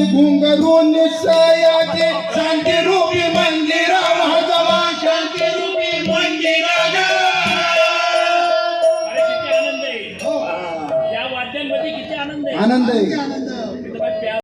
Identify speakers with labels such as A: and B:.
A: घुंगरू सयाचे शांती रूपी मंदिरा महाजवा शांती रूपी मंदिरा
B: आनंद आहे. हो. या वाद्यांमध्ये किती आनंद आहे.
A: आनंद आहे.